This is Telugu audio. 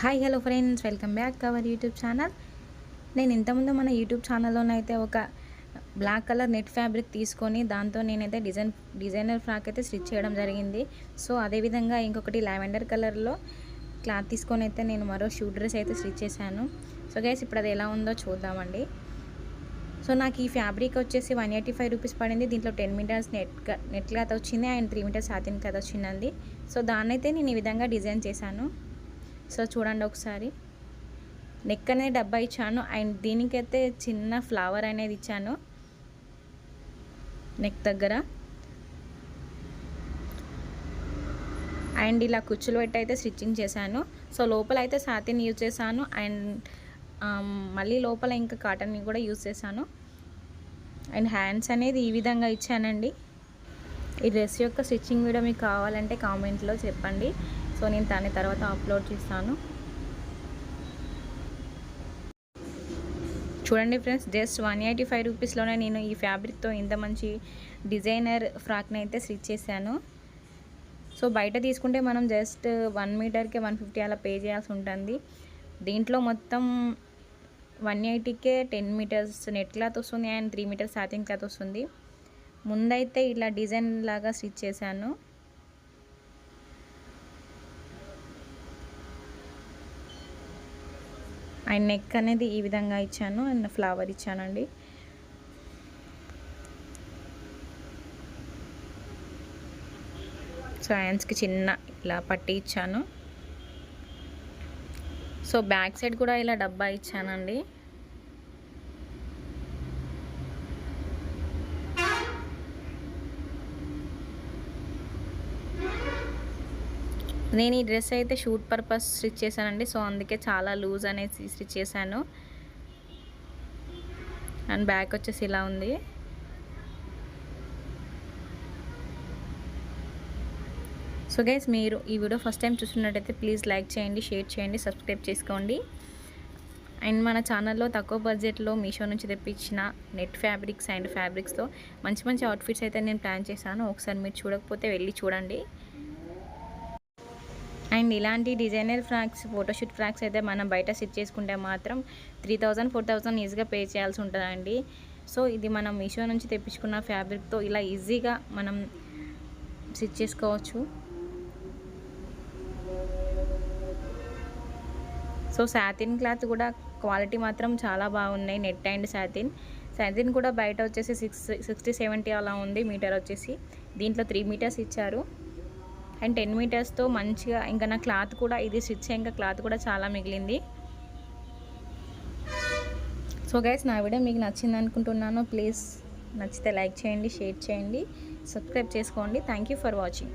Hi hello friends welcome back to our YouTube channel నేను ఇంతకుముందు మన యూట్యూబ్ ఛానల్లోనైతే ఒక బ్లాక్ కలర్ నెట్ ఫ్యాబ్రిక్ తీసుకొని దాంతో నేనైతే డిజైన్ డిజైనర్ ఫ్రాక్ అయితే స్టిచ్ చేయడం జరిగింది. సో అదేవిధంగా ఇంకొకటి లావెండర్ కలర్లో క్లాత్ తీసుకొని అయితే నేను మరో షూ డ్రెస్ అయితే స్టిచ్ చేశాను. సో గైస్ ఇప్పుడు అది ఎలా ఉందో చూద్దామండి. సో నాకు ఈ ఫ్యాబ్రిక్ వచ్చేసి వన్ ఎయిటీ ఫైవ్ రూపీస్ పడింది. దీంట్లో ten meters net net cloth వచ్చింది. And three meters satin cloth వచ్చిందండి. సో దాన్నైతే నేను ఈ విధంగా డిజైన్ చేశాను. సో చూడండి ఒకసారి. నెక్ అనేది డబ్బా ఇచ్చాను. అండ్ దీనికైతే చిన్న ఫ్లవర్ అనేది ఇచ్చాను. నెక్ దగ్గర. అండ్ ఇలా కుచ్చులు పెట్టి అయితే స్టిచ్చింగ్ చేశాను. సో లోపల అయితే సాతిని యూజ్ చేశాను. అండ్ మళ్ళీ లోపల ఇంకా కాటన్ని కూడా యూజ్ చేశాను. అండ్ హ్యాండ్స్ అనేది ఈ విధంగా ఇచ్చానండి. ఈ డ్రెస్ యొక్క స్టిచ్చింగ్ వీడియో మీకు కావాలంటే కామెంట్లో చెప్పండి. సో నేను దాని తర్వాత అప్లోడ్ చేస్తాను. చూడండి friends just one eighty five రూపీస్లోనే నేను ఈ ఫ్యాబ్రిక్తో ఇంత మంచి డిజైనర్ ఫ్రాక్ని అయితే స్టిచ్ చేశాను. సో బయట తీసుకుంటే మనం జస్ట్ వన్ మీటర్కే వన్ ఫిఫ్టీ అలా పే చేయాల్సి ఉంటుంది. దీంట్లో మొత్తం వన్ ఎయిటీకే టెన్ మీటర్స్ నెట్ క్లాత్ వస్తుంది and three meters satin cloth వస్తుంది. ముందైతే ఇలా డిజైన్ లాగా స్టిచ్ చేశాను. అండ్ నెక్ అనేది ఈ విధంగా ఇచ్చాను. అండ్ ఫ్లవర్ ఇచ్చానండి. సో హ్యాండ్స్కి చిన్న ఇలా పట్టి ఇచ్చాను. సో బ్యాక్ సైడ్ కూడా ఇలా డబ్బా ఇచ్చానండి. నేను ఈ డ్రెస్ అయితే షూట్ పర్పస్ స్టిచ్ చేశానండి. సో అందుకే చాలా లూజ్ అనేసి స్టిచ్ చేశాను. అండ్ బ్యాక్ వచ్చేసి ఇలా ఉంది. సో గైస్ మీరు ఈ వీడియో ఫస్ట్ టైం చూస్తున్నట్టయితే ప్లీజ్ లైక్ చేయండి షేర్ చేయండి సబ్స్క్రైబ్ చేసుకోండి. అండ్ మన ఛానల్లో తక్కువ బడ్జెట్లో మీషో నుంచి తెప్పించిన నెట్ ఫ్యాబ్రిక్స్ అండ్ ఫ్యాబ్రిక్స్లో మంచి మంచి అవుట్ఫిట్స్ అయితే నేను ప్లాన్ చేశాను. ఒకసారి మీరు చూడకపోతే వెళ్ళి చూడండి. అండ్ ఇలాంటి డిజైనర్ ఫ్రాక్స్ ఫోటోషూట్ ఫ్రాక్స్ అయితే మనం బయట స్టిచ్ చేసుకుంటే మాత్రం త్రీ థౌజండ్ ఫోర్ థౌజండ్ ఈజీగా పే చేయాల్సి ఉంటుందండి. సో ఇది మనం మీషో నుంచి తెప్పించుకున్న ఫ్యాబ్రిక్తో ఇలా ఈజీగా మనం స్టిచ్ చేసుకోవచ్చు. సో శాతిన్ క్లాత్ కూడా క్వాలిటీ మాత్రం చాలా బాగున్నాయి నెట్ అండ్ శాతిన్ శాతిన్ కూడా బయట వచ్చేసి సిక్స్ సిక్స్టీ సెవెంటీ అలా ఉంది మీటర్ వచ్చేసి. దీంట్లో త్రీ మీటర్స్ ఇచ్చారు. అండ్ టెన్ మీటర్స్తో మంచిగా ఇంకా నా క్లాత్ కూడా ఇది స్టిచ్ ఇంకా క్లాత్ కూడా చాలా మిగిలింది. సో గైస్ నా వీడియో మీకు నచ్చింది అనుకుంటున్నాను. ప్లీజ్ నచ్చితే లైక్ చేయండి షేర్ చేయండి సబ్స్క్రైబ్ చేసుకోండి. Thank you for watching.